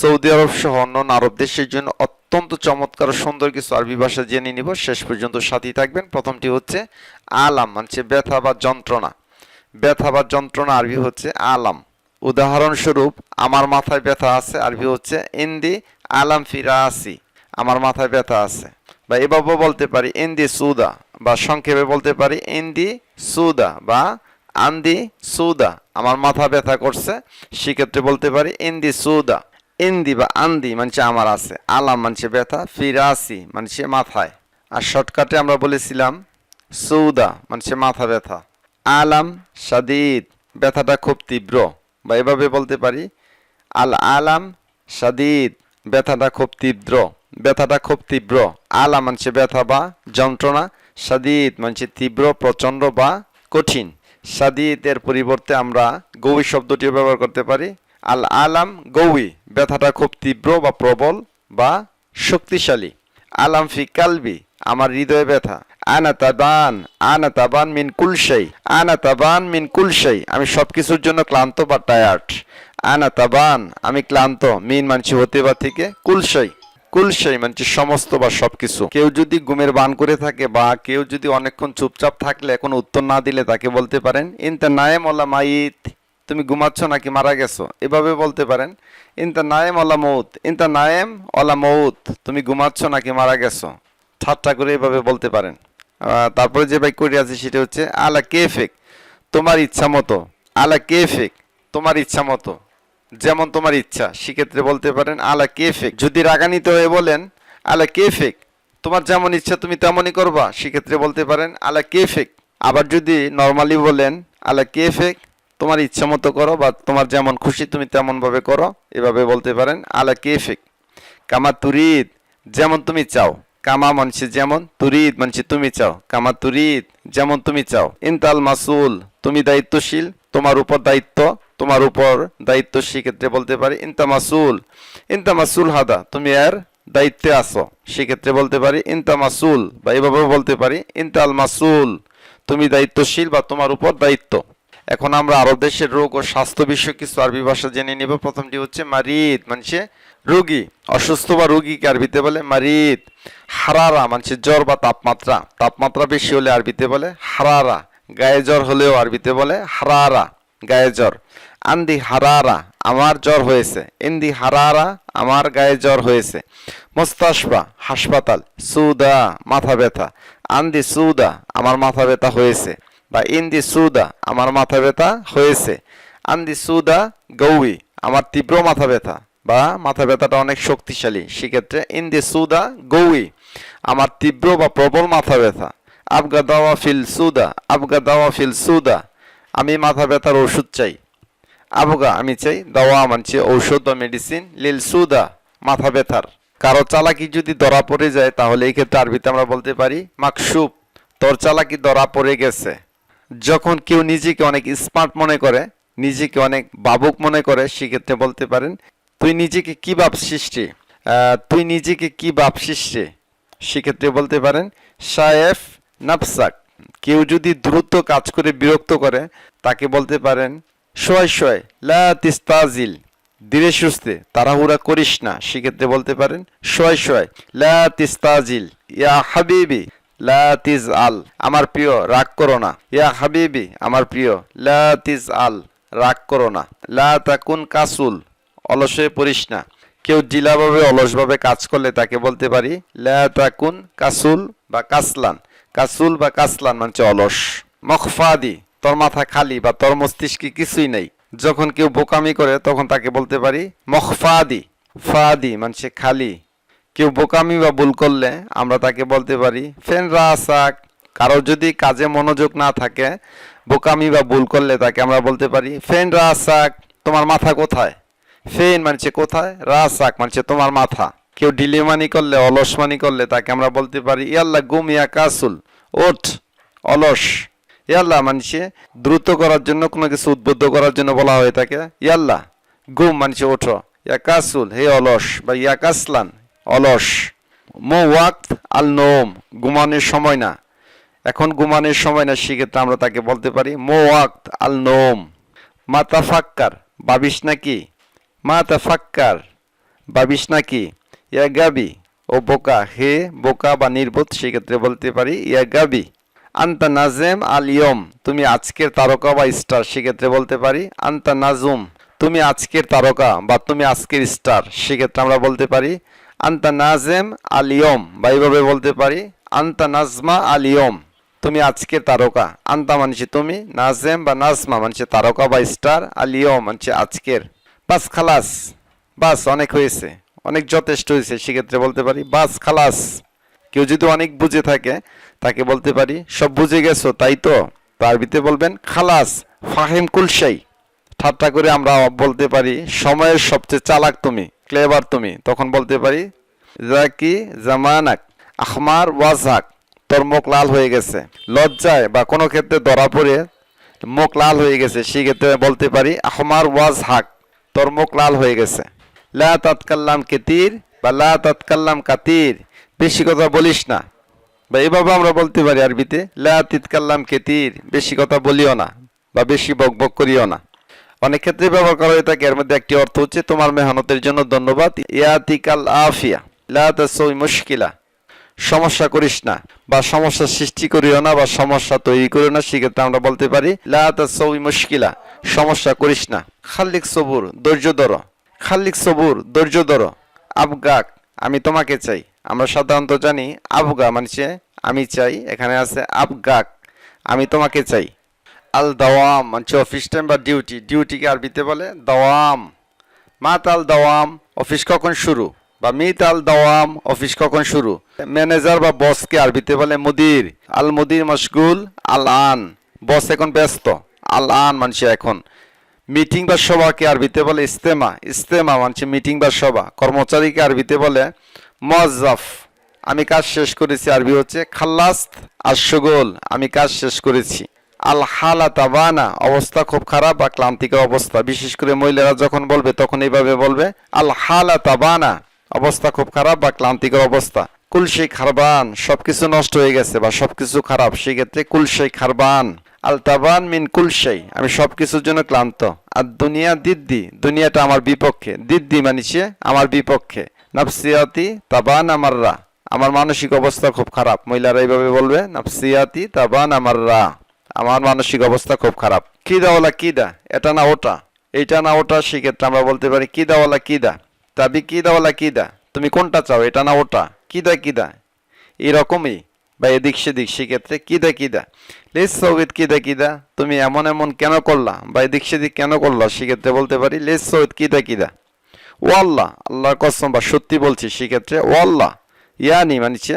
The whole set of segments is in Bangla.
সৌদি আরব সহ অন্যান্য আরব দেশের জন্য অত্যন্ত চমৎকার সুন্দর কিছু আরবি ভাষা জেনে নিব। শেষ পর্যন্ত সাথী থাকবেন। প্রথমটি হচ্ছে আলাম মানে ব্যথা বা যন্ত্রণা। ব্যথা বা যন্ত্রণা আরবি হচ্ছে আলাম। উদাহরণস্বরূপ, আমার মাথায় ব্যথা আছে, আরবি হচ্ছে ইন্দি আলাম ফিরা আসি আমার মাথায় ব্যথা আছে। বা এভাবেও বলতে পারি, ইন্দি সুদা, বা সংক্ষেপে বলতে পারি, ইন্দি সুদা বা আন্দি সুদা, আমার মাথা ব্যথা করছে। সেক্ষেত্রে বলতে পারি, ইন্দি সুদা। ইন্দি বা আন্দি মানছে আমার আছে। আলাম মানছে ব্যথা, ফিরাসি মানছে মাথায়। আর শর্টকাটে আমরা বলেছিলাম, সৌদা মানছে মাথা ব্যথা। আলাম সাদিদ ব্যথাটা খুব তীব্র। বা এভাবে বলতে পারি, আল আলাম সাদিদ ব্যথাটা খুব তীব্র। ব্যথাটা খুব তীব্র। আলাম মানছে ব্যথা বা যন্ত্রণা সাদিদ মানছে তীব্র, প্রচণ্ড বা কঠিন। সাদিদের পরিবর্তে আমরা গৌই শব্দটিও ব্যবহার করতে পারি আল আলাম গৌই, ব্যথাটা খুব তীব্র বা প্রবল বা শক্তিশালী। আলাম ফি কালবি, আমার হৃদয়ে ব্যথা। আনা তাবান আনা তাবান মিন কুলশাই আনা তাবান মিন কুলশাই আমি সবকিছুর জন্য ক্লান্ত বা টায়ার্ড আনা তাবান, আমি ক্লান্ত, মিন মানছি হতে বা থেকে কুলশাই কুলশাই মানছি সমস্ত বা সবকিছু। কেউ যদি ঘুমের বান করে থাকে বা কেউ যদি অনেকক্ষণ চুপচাপ থাকলে, কোনো উত্তর না দিলে তাকে বলতে পারেন, ইনতা নায়েম মাইত। তুমি ঘুমাচ্ছ নাকি মারা গেছো? এভাবে বলতে পারেন, ইনতা নায়েম ওলা মৌত ইনতা নায়েম অলা মৌত তুমি ঘুমাচ্ছ নাকি মারা গেছো? ঠাট্টা করে এভাবে বলতে পারেন। তারপরে যে বাক্যটি আছে সেটা হচ্ছে, আলা কেফেক তোমার ইচ্ছা মতো। আলা কেফেক তোমার ইচ্ছা মতো। যেমন তোমার ইচ্ছা, সেক্ষেত্রে বলতে পারেন, আলা কেফেক যদি রাগান্বিত হয়ে বলেন, আলা কেফেক তোমার যেমন ইচ্ছা তুমি তেমনই করবা। সেক্ষেত্রে বলতে পারেন, আলা কেফেক আবার যদি নর্মালি বলেন, আলা কেফেক তোমার ইচ্ছা মতো করো বা তোমার যেমন খুশি তুমি তেমন ভাবে করো, এভাবে বলতে পারেন, আলা কেফেক। কামা তুরিদ, যেমন তুমি চাও। কামা মানছে যেমন, তুরিদ মানছে তুমি চাও। কামা তুরিদ, যেমন তুমি চাও। ইনতাল মাসুল, তুমি দায়িত্বশীল, তোমার উপর দায়িত্ব, তোমার উপর দায়িত্ব সেক্ষেত্রে বলতে পারি ইনতা মাসুল। ইনতা মাসুল হাদা, তুমি এর দায়িত্বে আসো সেক্ষেত্রে বলতে পারি ইনতা মাসুল, বা এভাবে বলতে পারি ইনতাল মাসুল, তুমি দায়িত্বশীল বা তোমার উপর দায়িত্ব। এখন আমরা আরব দেশের রোগ ও স্বাস্থ্য বিষয়ক কিছু আরবি ভাষা জেনে নিব। প্রথমটি হচ্ছে মারিদ, মানছে রোগী। অসুস্থ বা রোগীকে আরবিতে বলে মারিদ। হারারা, মানছে জ্বর বা তাপমাত্রা। তাপমাত্রা বেশি হলে আরবিতে বলে হারারা। গায়ে জ্বর হলেও আরবিতে বলে হারারা, গায়ে জ্বর। আন্দি হারারা, আমার জ্বর হয়েছে। ইন্দি হারারা, আমার গায়ে জ্বর হয়েছে। মোস্তাসবা হাসপাতাল। সুদা, মাথা ব্যথা। আন্দি সুদা, আমার মাথা ব্যথা হয়েছে। বা ইন ইন্দি সুদা, আমার মাথা ব্যথা হয়েছে। আন্দি সুদা গৌই আমার তীব্র মাথা ব্যথা বা মাথা ব্যথাটা অনেক শক্তিশালী। সেক্ষেত্রে ইন ইন্দি সুদা গৌই আমার তীব্র বা প্রবল মাথা ব্যথা। আবগা দাওয়া ফিল সুদা, আবগা দাওয়া ফিল সুদা, আমি মাথা ব্যথার ওষুধ চাই। আবগা, আমি চাই দাওয়া মানছি ঔষধ বা মেডিসিন লিল সুদা, মাথা ব্যথার। কারও চালাকি যদি ধরা পড়ে যায়, তাহলে এই ক্ষেত্রে আরবিতে আমরা বলতে পারি, মাকসুব, তোর চালাকি ধরা পড়ে গেছে। যখন কেউ নিজেকে অনেক স্মার্ট মনে করে নিজেকে অনেক বাবুক মনে করে সেক্ষেত্রে বলতে পারেন তুই নিজেকে কি ভাব? আহ, তুই নিজেকে কি ভাব রে? সেক্ষেত্রে বলতে পারেন সায়েফ নাফসাক কেউ যদি দ্রুত কাজ করে বিরক্ত করে তাকে বলতে পারেন শয় শয় লা তিস্তাজিল ধীরে সুস্থে তাড়াহুড়া করিস না সেক্ষেত্রে বলতে পারেন শয় শয় লা তিস্তাজিল ইয়া হাবিবি লা তিজ আল আমার প্রিয়, রাগ করো না। ইয়া হাবিবি, আমার প্রিয়, লা তিজ আল রাগ করো না। লা কাসুল, অলসে পড়িস না। কেউ জিলাভাবে, অলসভাবে কাজ করলে তাকে বলতে পারি, লা কাসুল বা কাসলান। কাসুল বা কাসলান মানে অলস। মখফাদি, তোর মাথা খালি বা তোর মস্তিষ্কে কিছুই নেই। যখন কেউ বোকামি করে, তখন তাকে বলতে পারি, মখফাদি। ফাদি মানে খালি। কেউ বোকামি বা ভুল করলে আমরা তাকে বলতে পারি ফেন রাসাক কারও যদি কাজে মনোযোগ না থাকে, বোকামি বা ভুল করলে তাকে আমরা বলতে পারি ফেন রাসাক তোমার মাথা কোথায়? ফেন মানছে কোথায়? রাসাক মানছে তোমার মাথা। কেউ ডিলিমানি করলে, অলসমানি করলে তাকে আমরা বলতে পারি ইয়াল্লা গুম ইয়া কাসুল, ওঠ, অলস। ইয়াল্লা মানছে দ্রুত করার জন্য, কোনো কিছু উদ্বুদ্ধ করার জন্য বলা হয়ে থাকে ইয়াল্লা গুম মানছে ওঠো। ইয়া কাসুল, হে অলস বা ইয়া কাসলান অলস। মো ওয়াক্ত আল নোম ঘুমানোর সময় না। এখন ঘুমানোর সময় না, সেক্ষেত্রে আমরা তাকে বলতে পারি মো ওয়াক্ত আল নোম মাতা ফাক্কার ভাবিস নাকি? মাতা ফাক্কার ভাবিস নাকি? ইয়া গাবি, ও বোকা, হে বোকা বা নির্বোধ, সেক্ষেত্রে বলতে পারি ইয়া গাবি। আন্তা নাজেম আল ইয়ম তুমি আজকের তারকা বা স্টার, সেক্ষেত্রে বলতে পারি আন্তা নাজুম, তুমি আজকের তারকা বা তুমি আজকের স্টার, সেক্ষেত্রে আমরা বলতে পারি আন্তা নাজেম আলিয়ম বা এইভাবে বলতে পারি, আন্তা নাজমা আলিয়ম তুমি আজকের তারকা। আন্তা মানছে তুমি, নাজেম বা নাজমা মানছে তারকা বা স্টার আলিয়ম মানছে আজকের। বাস খালাস। বাস অনেক হয়েছে। অনেক যথেষ্ট হয়েছে, সেক্ষেত্রে বলতে পারি বাস খালাস। কেউ যদি অনেক বুঝে থাকে, তাকে বলতে পারি, সব বুঝে গেছো, তাই তো? আরবিতে বলবেন, খালাস, ফাহিম কুলসাই ঠাট্টা করে আমরা বলতে পারি, সময়ের সবচেয়ে চালাক তুমি। ক্লেভার তুমি, তখন বলতে পারি, জাকি জামানাক আহমার ওয়াজহাক তোর মুখ লাল হয়ে গেছে। লজ্জায় বা কোনো ক্ষেত্রে ধরা পড়ে মুখ লাল হয়ে গেছে, সেক্ষেত্রে বলতে পারি আহমার ওয়াজ হাক তোর মুখ লাল হয়ে গেছে। লা তাৎকাল্লাম কেতির বা লা তাৎকাল্লাম কাতির, বেশি কথা বলিস না। বা এইভাবে আমরা বলতে পারি আরবিতে, লা তিতকাল্লাম কেতির, বেশি কথা বলিও না বা বেশি বক বক করিও না। অনেক ক্ষেত্রে ব্যবহার করা হয়ে থাকে। এর মধ্যে একটি অর্থ হচ্ছে তোমার মেহনতের জন্য ধন্যবাদ। ইয়াতিকাল আফিয়া। লা মুশকিলা। সমস্যা করিস না বা সমস্যা সৃষ্টি করিও না বা সমস্যা তৈরি করিও না, সেক্ষেত্রে আমরা বলতে পারি, লা মুশকিলা। সমস্যা করিস না। খাল্লিক সবুর, ধৈর্য ধরো। খাল্লিক সবুর, ধৈর্য ধরো। আবগাক আমি তোমাকে চাই। আমরা সাধারণত জানি, আবগা মানে আমি চাই। এখানে আছে আবগাক, আমি তোমাকে চাই। আল দাওয়াম মানে অফিস টাইম বা ডিউটি ডিউটিকে আরবিতে বলে দাওয়াম। মাত আল দাওয়াম অফিস কখন শুরু? বা মিত আল দাওয়াম অফিস কখন শুরু? ম্যানেজার বা বসকে আরবিতে বলে মুদির। আল মুদির মশগুল আল আন বস এখন ব্যস্ত। আল আন মানছে এখন। মিটিং বা সভাকে আরবিতে বলে ইস্তেমা। ইস্তেমা মানছে মিটিং বা সভা। কর্মচারীকে আরবিতে বলে মজাফ আমি কাজ শেষ করেছি, আরবি হচ্ছে খাল্লাস্ত আর সুগোল আমি কাজ শেষ করেছি। আল হালা তাবানা অবস্থা খুব খারাপ বা ক্লান্তিকর অবস্থা। বিশেষ করে মহিলারা যখন বলবে, তখন এইভাবে বলবে আল হালা তাবানা অবস্থা খুব খারাপ বা ক্লান্তিকর অবস্থা। কুলশি খারবান, সবকিছু নষ্ট হয়ে গেছে বা সবকিছু খারাপ। সেক্ষেত্রে কুলশি খারবান আল তাবান মিন কুলশাই আমি সবকিছুর জন্য ক্লান্ত। আর দুনিয়া দিদ্দি, দুনিয়াটা আমার বিপক্ষে। দিদ্দি মানিছে আমার বিপক্ষে। নাফসিয়াতি তাবান আমাররা আমার মানসিক অবস্থা খুব খারাপ। মহিলারা এইভাবে বলবে, নাফসিয়াতি তাবান আমাররা আমার মানসিক অবস্থা খুব খারাপ। কিদাওয়ালা কিদা এটা না ওটা? এইটা না ওটা, সেক্ষেত্রে আমরা বলতে পারি কিদাওয়ালা কিদা তাবি কিদাওয়ালা কিদা তুমি কোনটা চাও? এটা না ওটা? কিদা কিদা এরকমই বা এদিক সেদিক, সেক্ষেত্রে কিদা কিদা লেস সৌদ কিদা কিদা তুমি এমন এমন কেন করলা? বা এদিক সেদিক কেন করলা? সেক্ষেত্রে বলতে পারি লেস সৌদ কিদা কিদা ও আল্লাহ, আল্লাহর কসম বা সত্যি বলছি, সেক্ষেত্রে ও আল্লাহ। ইয়ানি মানছে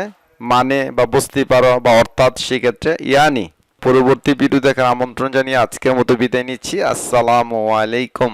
মানে বা বুঝতে পারো বা অর্থাৎ সেক্ষেত্রে ইয়ানি। পরবর্তী ভিডিও দেখার আমন্ত্রণ জানিয়ে আজকের মতো বিদায় নিচ্ছি। আসসালামু আলাইকুম।